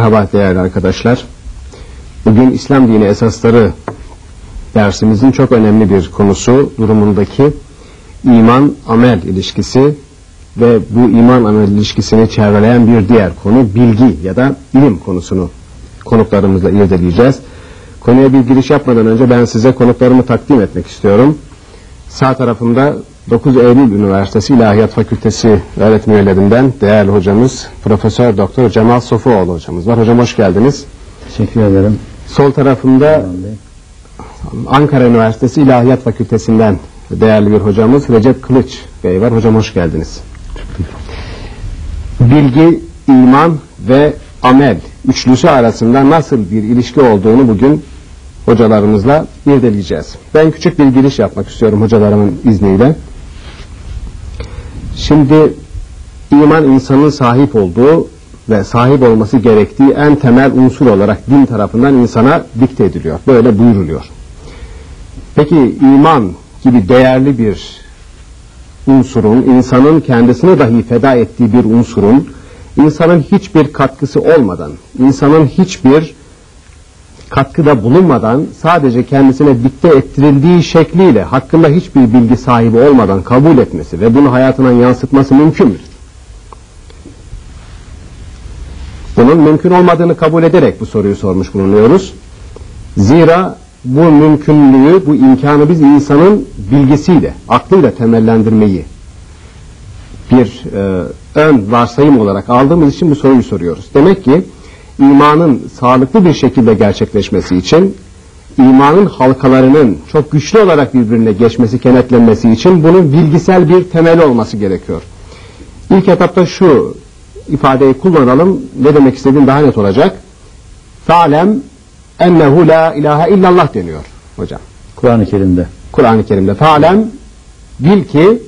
Merhaba değerli arkadaşlar. Bugün İslam dini esasları dersimizin çok önemli bir konusu durumundaki iman amel ilişkisi ve bu iman amel ilişkisini çevreleyen bir diğer konu bilgi ya da ilim konusunu konuklarımızla irdeleyeceğiz. Konuya bir giriş yapmadan önce ben size konuklarımı takdim etmek istiyorum. Sağ tarafımda 9 Eylül Üniversitesi İlahiyat Fakültesi öğretim üyelerinden değerli hocamız Profesör Doktor Cemal Sofuoğlu hocamız var. Hocam hoş geldiniz. Teşekkür ederim. Sol tarafımda Ankara Üniversitesi İlahiyat Fakültesinden değerli bir hocamız Recep Kılıç Bey var. Hocam hoş geldiniz. Bilgi, iman ve amel üçlüsü arasında nasıl bir ilişki olduğunu bugün hocalarımızla irdeleyeceğiz. Ben küçük bir giriş yapmak istiyorum hocalarımın izniyle. Şimdi iman insanın sahip olduğu ve sahip olması gerektiği en temel unsur olarak din tarafından insana dikte ediliyor. Böyle buyuruluyor. Peki iman gibi değerli bir unsurun, insanın kendisine dahi feda ettiği bir unsurun, insanın hiçbir katkısı olmadan, insanın hiçbir katkıda bulunmadan sadece kendisine dikte ettirildiği şekliyle hakkında hiçbir bilgi sahibi olmadan kabul etmesi ve bunu hayatına yansıtması mümkün müdür? Bunun mümkün olmadığını kabul ederek bu soruyu sormuş bulunuyoruz. Zira bu mümkünlüğü, bu imkanı biz insanın bilgisiyle, aklıyla temellendirmeyi bir e, ön varsayım olarak aldığımız için bu soruyu soruyoruz. Demek ki imanın sağlıklı bir şekilde gerçekleşmesi için imanın halkalarının çok güçlü olarak birbirine geçmesi, kenetlenmesi için bunun bilgisel bir temeli olması gerekiyor. İlk etapta şu ifadeyi kullanalım. Ne demek istediğim daha net olacak. Fa'lem ennehu la ilahe illallah deniyor hocam. Kur'an-ı Kerim'de. Kur'an-ı Kerim'de. Fa'lem bil ki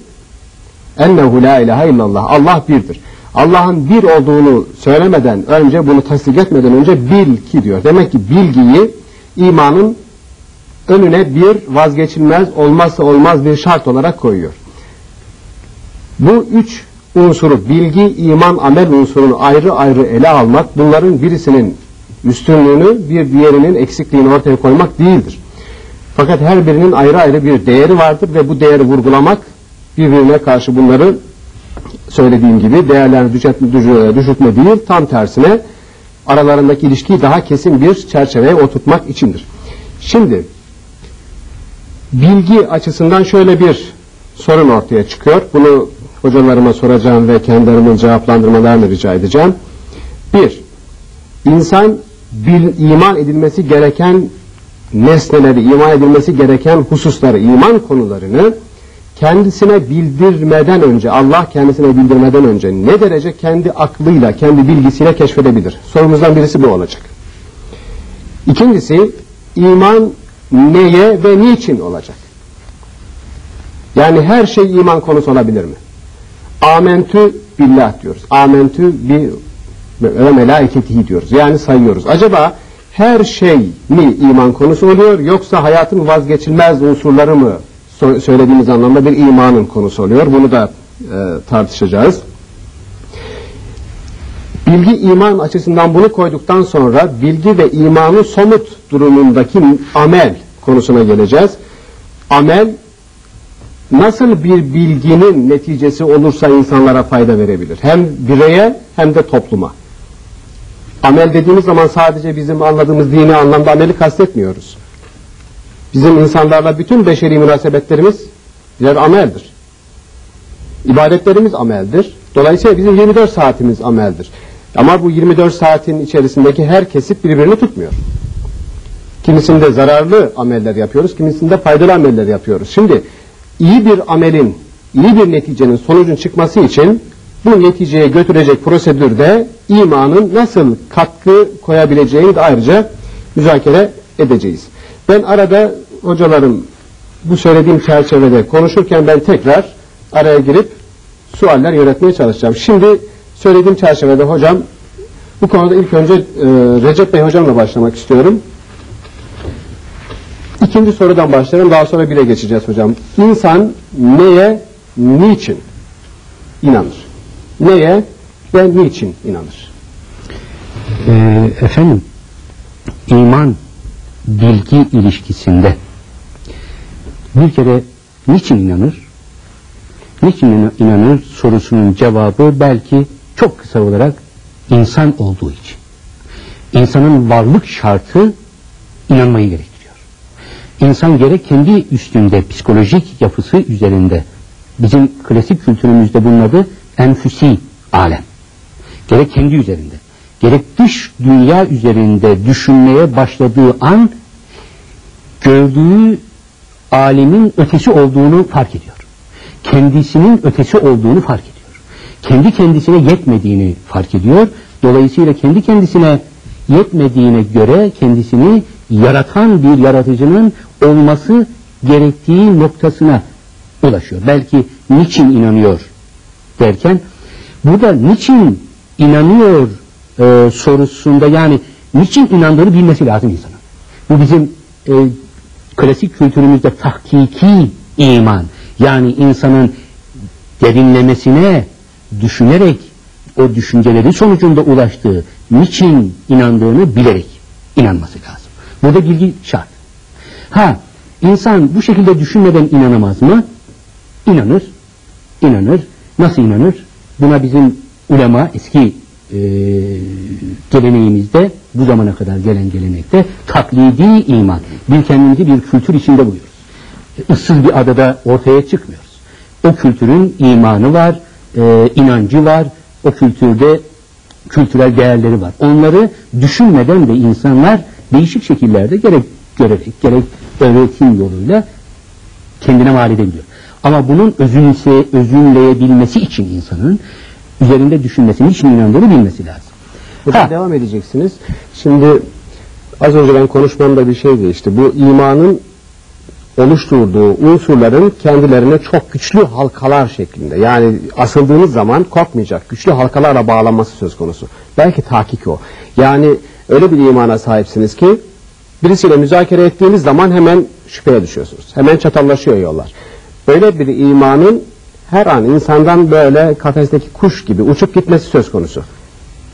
ennehu la ilahe illallah. Allah birdir. Allah'ın bir olduğunu söylemeden önce, bunu tasdik etmeden önce bil ki diyor. Demek ki bilgiyi imanın önüne bir vazgeçilmez, olmazsa olmaz bir şart olarak koyuyor. Bu üç unsuru, bilgi, iman, amel unsurunu ayrı ayrı ele almak, bunların birisinin üstünlüğünü, bir diğerinin eksikliğini ortaya koymak değildir. Fakat her birinin ayrı ayrı bir değeri vardır ve bu değeri vurgulamak, birbirine karşı bunları söylediğim gibi değerlerini düşürtme değil, tam tersine aralarındaki ilişkiyi daha kesin bir çerçeveye oturtmak içindir. Şimdi bilgi açısından şöyle bir sorun ortaya çıkıyor. Bunu hocalarıma soracağım ve kendilerimin cevaplandırmalarını rica edeceğim. Bir, insan bil, iman edilmesi gereken nesneleri, iman edilmesi gereken hususları, iman konularını kendisine bildirmeden önce, Allah kendisine bildirmeden önce ne derece kendi aklıyla, kendi bilgisiyle keşfedebilir? Sorumuzdan birisi bu olacak. İkincisi, iman neye ve niçin olacak? Yani her şey iman konusu olabilir mi? Amentü billah diyoruz. Amentü bi ve melaiketihi diyoruz. Yani sayıyoruz. Acaba her şey mi iman konusu oluyor yoksa hayatın vazgeçilmez unsurları mı söylediğimiz anlamda bir imanın konusu oluyor. Bunu da e, tartışacağız. Bilgi iman açısından bunu koyduktan sonra bilgi ve imanın somut durumundaki amel konusuna geleceğiz. Amel nasıl bir bilginin neticesi olursa insanlara fayda verebilir. Hem bireye hem de topluma. Amel dediğimiz zaman sadece bizim anladığımız dini anlamda ameli kastetmiyoruz. Bizim insanlarla bütün beşeri münasebetlerimiz birer ameldir. İbadetlerimiz ameldir. Dolayısıyla bizim 24 saatimiz ameldir. Ama bu 24 saatin içerisindeki her kesip birbirini tutmuyor. Kimisinde zararlı ameller yapıyoruz, kimisinde faydalı ameller yapıyoruz. Şimdi iyi bir amelin, iyi bir neticenin sonucun çıkması için bu neticeye götürecek prosedürde imanın nasıl katkı koyabileceğini de ayrıca müzakere edeceğiz. Ben arada hocalarım bu söylediğim çerçevede konuşurken ben tekrar araya girip sualler yönetmeye çalışacağım. Şimdi söylediğim çerçevede hocam bu konuda ilk önce e, Recep Bey hocamla başlamak istiyorum. İkinci sorudan başlayalım daha sonra bire geçeceğiz hocam. İnsan neye, niçin inanır? Neye ve niçin inanır? Ee, efendim, iman bilgi ilişkisinde bir kere niçin inanır? Niçin inan- inanır sorusunun cevabı belki çok kısa olarak insan olduğu için. İnsanın varlık şartı inanmayı gerektiriyor. İnsan gerek kendi üstünde psikolojik yapısı üzerinde bizim klasik kültürümüzde bunun adı enfüsi alem. Gerek kendi üzerinde, gerek dış dünya üzerinde düşünmeye başladığı an gördüğü alemin ötesi olduğunu fark ediyor. Kendisinin ötesi olduğunu fark ediyor. Kendi kendisine yetmediğini fark ediyor. Dolayısıyla kendi kendisine yetmediğine göre kendisini yaratan bir yaratıcının olması gerektiği noktasına ulaşıyor. Belki niçin inanıyor derken burada niçin inanıyor e, sorusunda yani niçin inandığını bilmesi lazım insanın. Bu bizim e, klasik kültürümüzde tahkiki iman yani insanın derinlemesine düşünerek o düşünceleri sonucunda ulaştığı niçin inandığını bilerek inanması lazım. Burada bilgi şart. Ha insan bu şekilde düşünmeden inanamaz mı? İnanır. İnanır. Nasıl inanır? Buna bizim ulema eski e, geleneğimizde bu zamana kadar gelen gelenekte taklidi iman. Bir kendimizi bir kültür içinde buluyoruz. Issız bir adada ortaya çıkmıyoruz. O kültürün imanı var, e, inancı var, o kültürde kültürel değerleri var. Onları düşünmeden de insanlar değişik şekillerde gerek görerek, gerek öğretim yoluyla kendine mal edebiliyor. Ama bunun özünse, özünleyebilmesi için insanın üzerinde düşünmesi, niçin inandığını bilmesi lazım. Burada Ha. devam edeceksiniz. Şimdi az önce ben konuşmamda bir şey geçti. Bu imanın oluşturduğu unsurların kendilerine çok güçlü halkalar şeklinde. Yani asıldığınız zaman kopmayacak güçlü halkalarla bağlanması söz konusu. Belki tahkik o. Yani öyle bir imana sahipsiniz ki birisiyle müzakere ettiğiniz zaman hemen şüpheye düşüyorsunuz. Hemen çatallaşıyor yollar. Böyle bir imanın her an insandan böyle kafesteki kuş gibi uçup gitmesi söz konusu.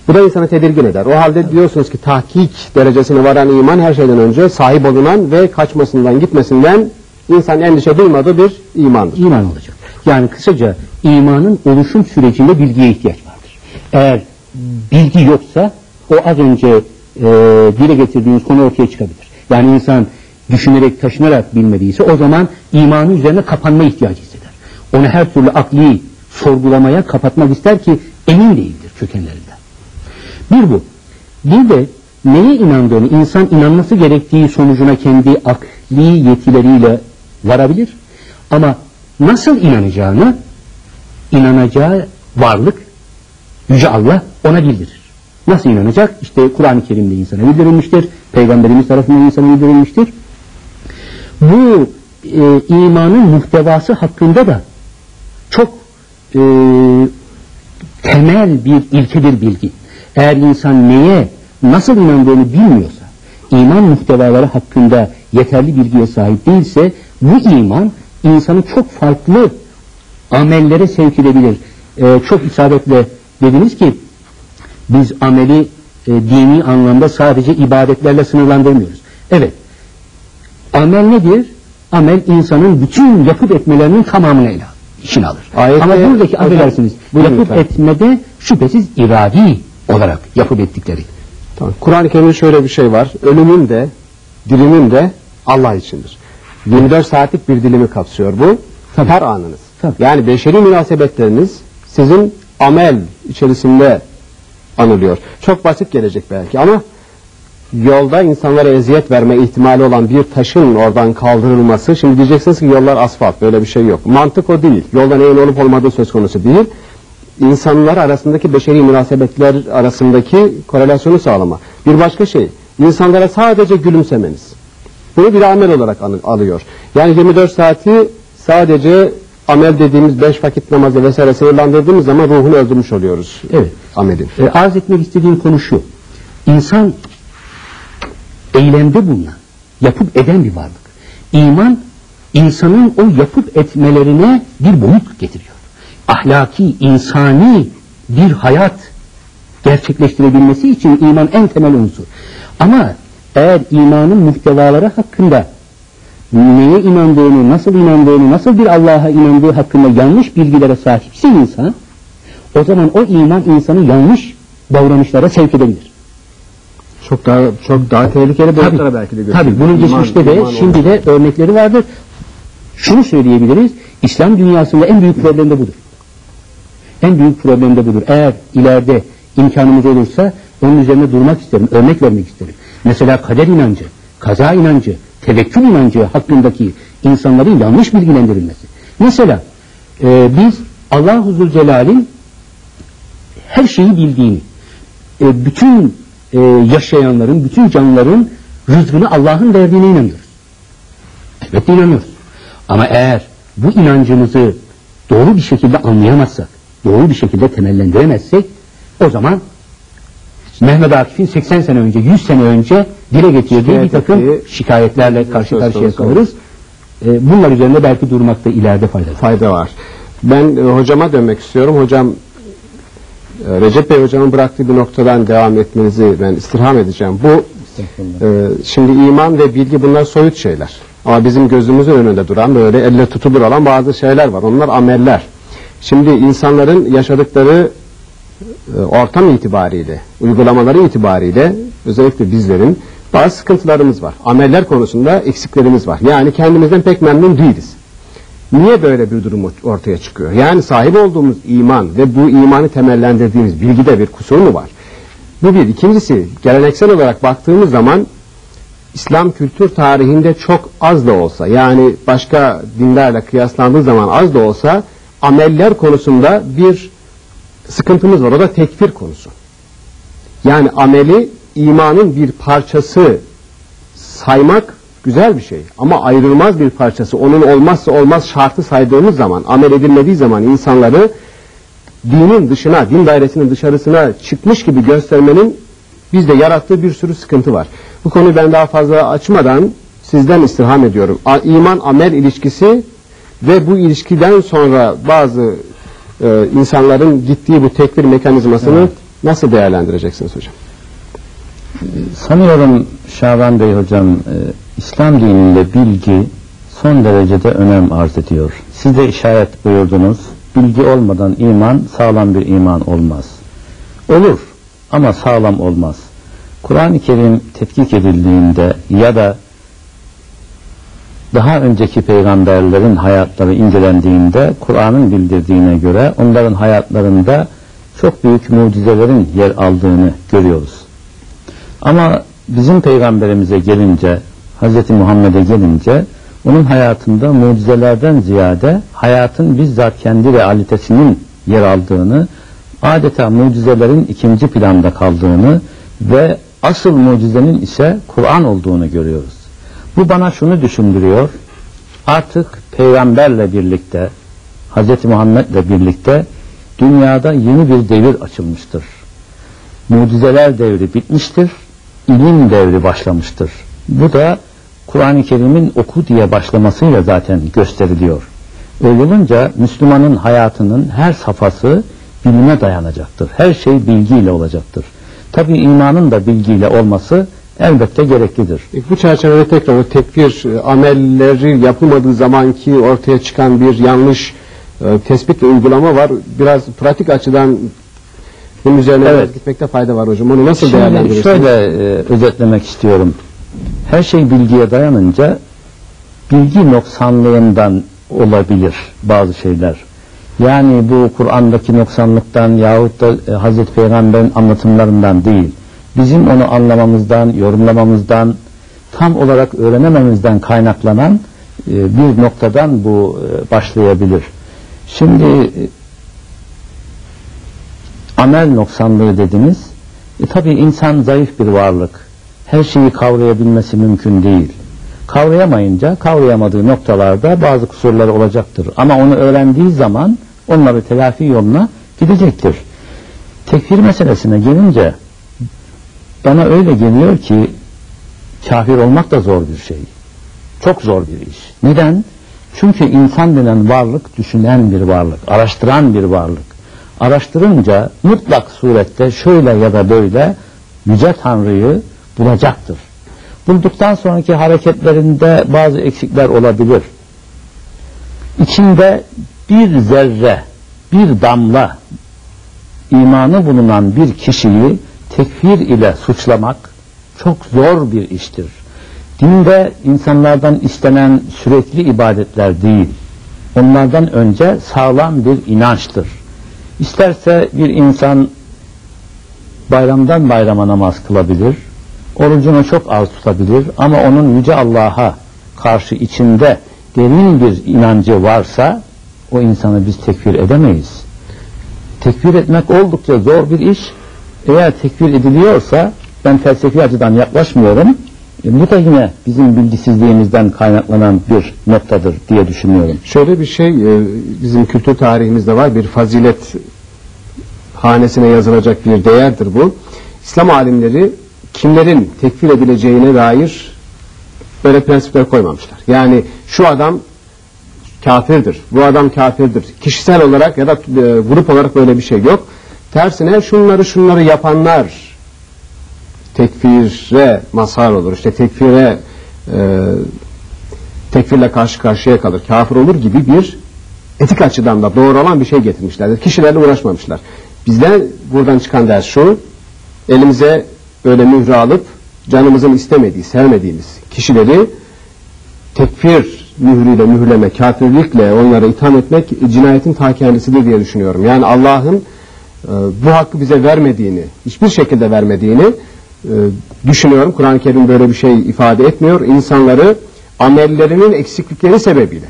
Bu da insanı tedirgin eder. O halde diyorsunuz ki tahkik derecesine varan iman her şeyden önce sahip olunan ve kaçmasından gitmesinden insan endişe duymadığı bir imandır. iman olacak. Yani kısaca imanın oluşum sürecinde bilgiye ihtiyaç vardır. Eğer bilgi yoksa o az önce e, dile getirdiğiniz konu ortaya çıkabilir. Yani insan düşünerek, taşınarak bilmediyse o zaman imanı üzerine kapanma ihtiyacı. Onu her türlü akli sorgulamaya kapatmak ister ki emin değildir kökenlerinden. Bir bu. Bir de neye inandığını insan inanması gerektiği sonucuna kendi akli yetileriyle varabilir. Ama nasıl inanacağını inanacağı varlık Yüce Allah ona bildirir. Nasıl inanacak? İşte Kur'an-ı Kerim'de insana bildirilmiştir. Peygamberimiz tarafından insana bildirilmiştir. Bu e, imanın muhtevası hakkında da çok e, temel bir ilkedir bilgi. Eğer insan neye, nasıl inandığını bilmiyorsa, iman muhtevaları hakkında yeterli bilgiye sahip değilse, bu iman insanı çok farklı amellere sevk edebilir. Ee, çok isabetle dediniz ki, biz ameli e, dini anlamda sadece ibadetlerle sınırlandırmıyoruz. Evet, amel nedir? Amel insanın bütün yapıp etmelerinin tamamını ele işine alır. Ayette- Ama buradaki affedersiniz, yapıp lütfen. etmede şüphesiz iradi olarak yapıp ettikleri. Tamam. Kur'an-ı Kerim'de şöyle bir şey var. Ölümün de, dilimin de Allah içindir. 24 saatlik bir dilimi kapsıyor bu. Tabii. Her anınız. Tabii. Yani beşeri münasebetleriniz sizin amel içerisinde anılıyor. Çok basit gelecek belki ama yolda insanlara eziyet verme ihtimali olan bir taşın oradan kaldırılması. Şimdi diyeceksiniz ki yollar asfalt böyle bir şey yok. Mantık o değil. Yolda neyin olup olmadığı söz konusu değil. İnsanlar arasındaki beşeri münasebetler arasındaki korelasyonu sağlama. Bir başka şey, insanlara sadece gülümsemeniz. Bunu bir amel olarak alıyor. Yani 24 saati sadece amel dediğimiz beş vakit namazı vesaire sınırlandırdığımız zaman ruhunu öldürmüş oluyoruz. Evet. Amelin. E, arz etmek istediğim konu şu. İnsan eylemde bulunan, yapıp eden bir varlık. İman, insanın o yapıp etmelerine bir boyut getiriyor. Ahlaki, insani bir hayat gerçekleştirebilmesi için iman en temel unsur. Ama eğer imanın muhtevaları hakkında neye inandığını, nasıl inandığını, nasıl bir Allah'a inandığı hakkında yanlış bilgilere sahipse insan, o zaman o iman insanı yanlış davranışlara sevk edebilir. Çok daha çok daha tehlikeli boyutlara belki de götürüyor. Tabii bunun geçmişte de iman şimdi de örnekleri vardır. Şunu söyleyebiliriz. İslam dünyasında en büyük problem de budur. En büyük problem de budur. Eğer ileride imkanımız olursa onun üzerine durmak isterim, örnek vermek isterim. Mesela kader inancı, kaza inancı, tevekkül inancı hakkındaki insanların yanlış bilgilendirilmesi. Mesela e, biz Allah-u Zülcelal'in her şeyi bildiğini, e, bütün e, yaşayanların, bütün canlıların rızkını Allah'ın verdiğine inanıyoruz. Elbette inanıyoruz. Ama eğer bu inancımızı doğru bir şekilde anlayamazsak, doğru bir şekilde temellendiremezsek, o zaman Mehmet Akif'in 80 sene önce, 100 sene önce dile getirdiği Şikayet bir takım ettiği- şikayetlerle karşı karşıya kalırız. E, bunlar üzerinde belki durmakta ileride fayda var. fayda var. Ben e, hocama dönmek istiyorum. Hocam Recep Bey hocamın bıraktığı bir noktadan devam etmenizi ben istirham edeceğim. Bu e, şimdi iman ve bilgi bunlar soyut şeyler. Ama bizim gözümüzün önünde duran böyle elle tutulur olan bazı şeyler var. Onlar ameller. Şimdi insanların yaşadıkları e, ortam itibariyle, uygulamaları itibariyle özellikle bizlerin bazı sıkıntılarımız var. Ameller konusunda eksiklerimiz var. Yani kendimizden pek memnun değiliz. Niye böyle bir durum ortaya çıkıyor? Yani sahip olduğumuz iman ve bu imanı temellendirdiğimiz bilgide bir kusur mu var? Bu bir. İkincisi geleneksel olarak baktığımız zaman İslam kültür tarihinde çok az da olsa yani başka dinlerle kıyaslandığı zaman az da olsa ameller konusunda bir sıkıntımız var. O da tekfir konusu. Yani ameli imanın bir parçası saymak güzel bir şey. Ama ayrılmaz bir parçası. Onun olmazsa olmaz şartı saydığımız zaman, amel edilmediği zaman insanları dinin dışına, din dairesinin dışarısına çıkmış gibi göstermenin bizde yarattığı bir sürü sıkıntı var. Bu konuyu ben daha fazla açmadan sizden istirham ediyorum. A- İman amel ilişkisi ve bu ilişkiden sonra bazı e, insanların gittiği bu tekfir mekanizmasını nasıl değerlendireceksiniz hocam? Sanıyorum Şaban Bey hocam e, İslam dininde bilgi son derecede önem arz ediyor. Siz de işaret buyurdunuz. Bilgi olmadan iman sağlam bir iman olmaz. Olur ama sağlam olmaz. Kur'an-ı Kerim tetkik edildiğinde ya da daha önceki peygamberlerin hayatları incelendiğinde Kur'an'ın bildirdiğine göre onların hayatlarında çok büyük mucizelerin yer aldığını görüyoruz. Ama bizim peygamberimize gelince, Hz. Muhammed'e gelince onun hayatında mucizelerden ziyade hayatın bizzat kendi realitesinin yer aldığını, adeta mucizelerin ikinci planda kaldığını ve asıl mucizenin ise Kur'an olduğunu görüyoruz. Bu bana şunu düşündürüyor. Artık peygamberle birlikte, Hz. Muhammed'le birlikte dünyada yeni bir devir açılmıştır. Mucizeler devri bitmiştir, ilim devri başlamıştır. Bu da Kur'an-ı Kerim'in oku diye başlamasıyla zaten gösteriliyor. Öyle olunca Müslümanın hayatının her safhası bilime dayanacaktır. Her şey bilgiyle olacaktır. Tabi imanın da bilgiyle olması elbette gereklidir. E, Bu çerçevede tekrar o tekfir e, amelleri yapılmadığı zamanki ortaya çıkan bir yanlış e, tespit ve uygulama var. Biraz pratik açıdan bunun üzerine Evet. gitmekte fayda var hocam. Onu nasıl Şimdi değerlendirirsiniz? şöyle e, özetlemek istiyorum. Her şey bilgiye dayanınca bilgi noksanlığından olabilir bazı şeyler. Yani bu Kur'an'daki noksanlıktan yahut da e, Hazreti Peygamber'in anlatımlarından değil. Bizim onu anlamamızdan, yorumlamamızdan, tam olarak öğrenememizden kaynaklanan e, bir noktadan bu e, başlayabilir. Şimdi amel noksanlığı dediniz. E tabi insan zayıf bir varlık. Her şeyi kavrayabilmesi mümkün değil. Kavrayamayınca kavrayamadığı noktalarda bazı kusurları olacaktır. Ama onu öğrendiği zaman onları telafi yoluna gidecektir. Tekfir meselesine gelince bana öyle geliyor ki kafir olmak da zor bir şey. Çok zor bir iş. Neden? Çünkü insan denen varlık düşünen bir varlık, araştıran bir varlık. araştırınca mutlak surette şöyle ya da böyle Yüce Tanrı'yı bulacaktır. Bulduktan sonraki hareketlerinde bazı eksikler olabilir. İçinde bir zerre, bir damla imanı bulunan bir kişiyi tekfir ile suçlamak çok zor bir iştir. Dinde insanlardan istenen sürekli ibadetler değil, onlardan önce sağlam bir inançtır. İsterse bir insan bayramdan bayrama namaz kılabilir, orucunu çok az tutabilir ama onun Yüce Allah'a karşı içinde derin bir inancı varsa o insanı biz tekfir edemeyiz. Tekfir etmek oldukça zor bir iş. Eğer tekfir ediliyorsa ben felsefi açıdan yaklaşmıyorum. E, bu da yine bizim bilgisizliğimizden kaynaklanan bir noktadır diye düşünüyorum. Şöyle bir şey e, bizim kültür tarihimizde var. Bir fazilet hanesine yazılacak bir değerdir bu. İslam alimleri kimlerin tekfir edileceğine dair böyle prensipler koymamışlar. Yani şu adam kafirdir, bu adam kafirdir. Kişisel olarak ya da e, grup olarak böyle bir şey yok. Tersine şunları şunları yapanlar tekfire mazhar olur. İşte tekfire e, tekfirle karşı karşıya kalır, kafir olur gibi bir etik açıdan da doğru olan bir şey getirmişlerdir. Kişilerle uğraşmamışlar. Bizden buradan çıkan ders şu, elimize öyle mührü alıp canımızın istemediği, sevmediğimiz kişileri tekfir mührüyle mühürleme, kafirlikle onları itham etmek cinayetin ta kendisidir diye düşünüyorum. Yani Allah'ın e, bu hakkı bize vermediğini, hiçbir şekilde vermediğini e, düşünüyorum. Kur'an-ı Kerim böyle bir şey ifade etmiyor. İnsanları amellerinin eksiklikleri sebebiyle,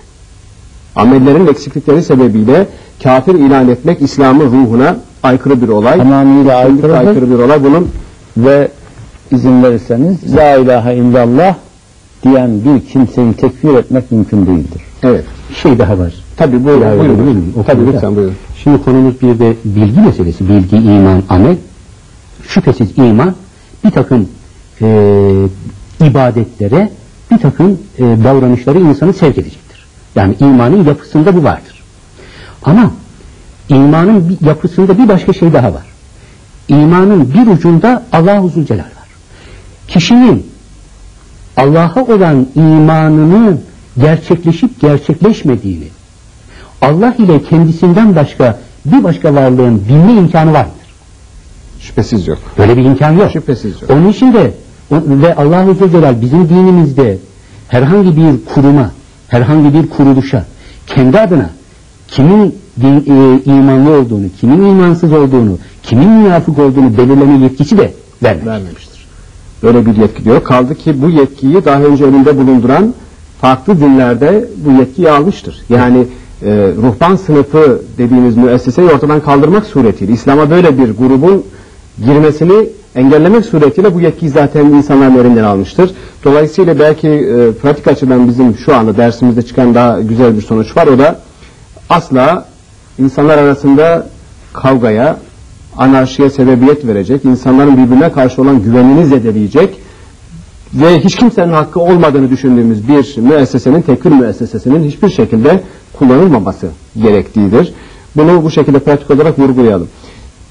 amellerin eksiklikleri sebebiyle kafir ilan etmek İslam'ın ruhuna aykırı bir olay. Tamamıyla aykırıdır. aykırı bir olay. Bunun ve izin verirseniz La ilahe illallah diyen bir kimseyi tekfir etmek mümkün değildir. evet. Bir şey daha var. Tabii buyurun. İlave buyurun. miyim? O Tabii lütfen buyurun. Şimdi konumuz bir de bilgi meselesi. Bilgi, iman, amel. Şüphesiz iman bir takım e, ibadetlere, bir takım e, davranışları insanı sevk edecektir. Yani imanın yapısında bu vardır. Ama imanın yapısında bir başka şey daha var. İmanın bir ucunda Allah-u Zülcelal var. Kişinin Allah'a olan imanının gerçekleşip gerçekleşmediğini, Allah ile kendisinden başka bir başka varlığın bilme imkanı var mıdır? Şüphesiz yok. Böyle bir imkan yok. Şüphesiz yok. Onun için de ve Allah-u Zülcelal bizim dinimizde herhangi bir kuruma, herhangi bir kuruluşa kendi adına kimin din, e, imanlı olduğunu, kimin imansız olduğunu, kimin münafık olduğunu belirleme yetkisi de vermemiş. vermemiştir. Böyle bir yetki diyor. Kaldı ki bu yetkiyi daha önce elinde bulunduran farklı dinlerde bu yetkiyi almıştır. Yani e, ruhban sınıfı dediğimiz müesseseyi ortadan kaldırmak suretiyle İslam'a böyle bir grubun girmesini engellemek suretiyle bu yetkiyi zaten insanların elinden almıştır. Dolayısıyla belki e, pratik açıdan bizim şu anda dersimizde çıkan daha güzel bir sonuç var. O da asla insanlar arasında kavgaya, anarşiye sebebiyet verecek, insanların birbirine karşı olan güvenini zedeleyecek ve hiç kimsenin hakkı olmadığını düşündüğümüz bir müessesenin, tekfir müessesesinin hiçbir şekilde kullanılmaması gerektiğidir. Bunu bu şekilde pratik olarak vurgulayalım.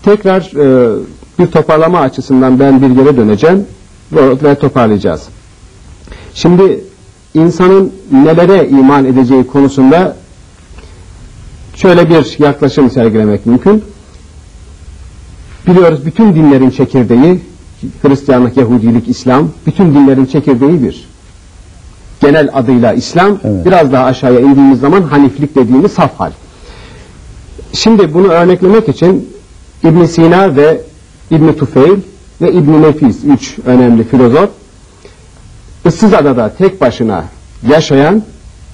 Tekrar e, bir toparlama açısından ben bir yere döneceğim ve ve toparlayacağız. Şimdi insanın nelere iman edeceği konusunda şöyle bir yaklaşım sergilemek mümkün. Biliyoruz bütün dinlerin çekirdeği, Hristiyanlık, Yahudilik, İslam, bütün dinlerin çekirdeği bir. Genel adıyla İslam, Evet. biraz daha aşağıya indiğimiz zaman Haniflik dediğimiz saf hal. Şimdi bunu örneklemek için İbn Sina ve İbn Tufeyl ve İbn Nefis, üç önemli filozof, ıssız adada tek başına yaşayan,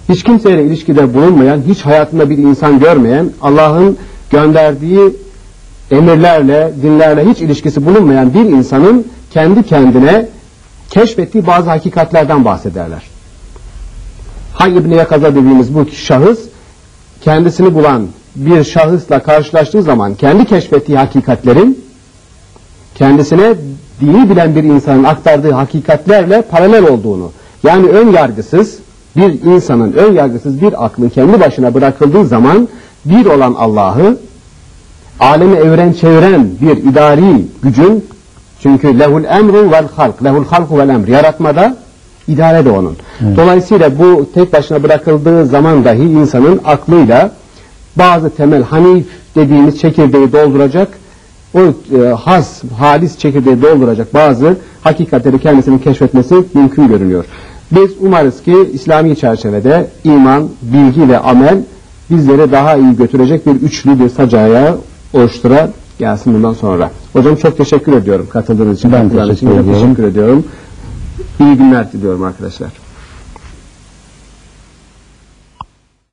hiç kimseyle ilişkide bulunmayan, hiç hayatında bir insan görmeyen, Allah'ın gönderdiği emirlerle, dinlerle hiç ilişkisi bulunmayan bir insanın kendi kendine keşfettiği bazı hakikatlerden bahsederler. Hay İbni Yakaza dediğimiz bu şahıs kendisini bulan bir şahısla karşılaştığı zaman kendi keşfettiği hakikatlerin kendisine dini bilen bir insanın aktardığı hakikatlerle paralel olduğunu yani ön yargısız bir insanın ön yargısız bir aklın kendi başına bırakıldığı zaman bir olan Allah'ı alemi evren çeviren bir idari gücün çünkü lehul emru vel halk, lehul halku vel emr yaratmada idare de onun. Dolayısıyla bu tek başına bırakıldığı zaman dahi insanın aklıyla bazı temel hanif dediğimiz çekirdeği dolduracak o e, has, halis çekirdeği dolduracak bazı hakikatleri kendisinin keşfetmesi mümkün görünüyor. Biz umarız ki İslami çerçevede iman, bilgi ve amel bizleri daha iyi götürecek bir üçlü bir sacaya oluştura gelsin bundan sonra. Hocam çok teşekkür ediyorum katıldığınız için. Ben için teşekkür ediyorum. teşekkür ediyorum. İyi günler diliyorum arkadaşlar.